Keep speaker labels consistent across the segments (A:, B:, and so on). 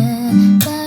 A: that.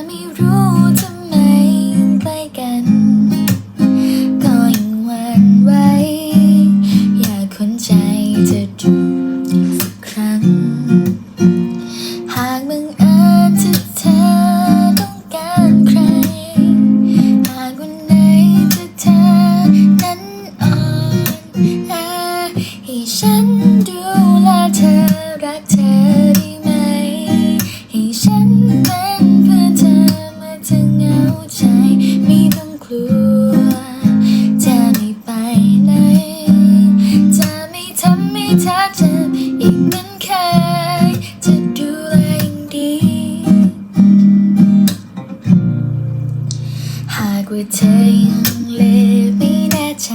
A: อีกมืนเคยจะดูแลองดี หากว่าเธอยังเลไม่แน่ใจ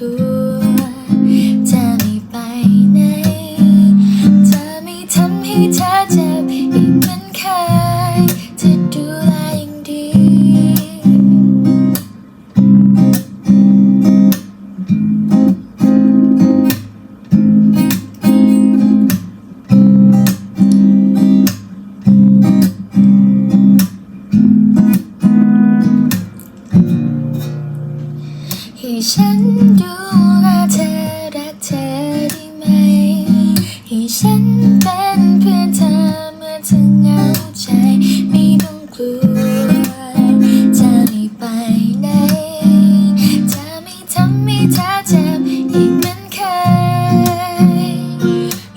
A: กลัว จะไม่ไปไหนจะไม่ทำให้เธอเจ็บ ฉันดูแลเธอรักเธอได้ไหม ให้ฉันเป็นเพื่อนเธอเมื่อเธอเหงาใจ ไม่ต้องกลัวจะไม่ไปไหนจะไม่ทำให้เธอเจ็บอีกเหมือนเคย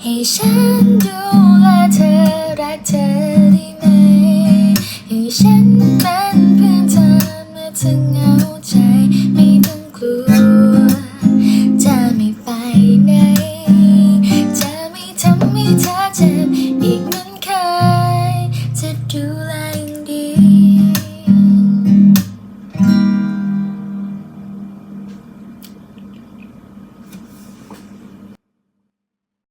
A: ให้ฉันดูแลเธอรักเธอได้ไหม ให้ฉัน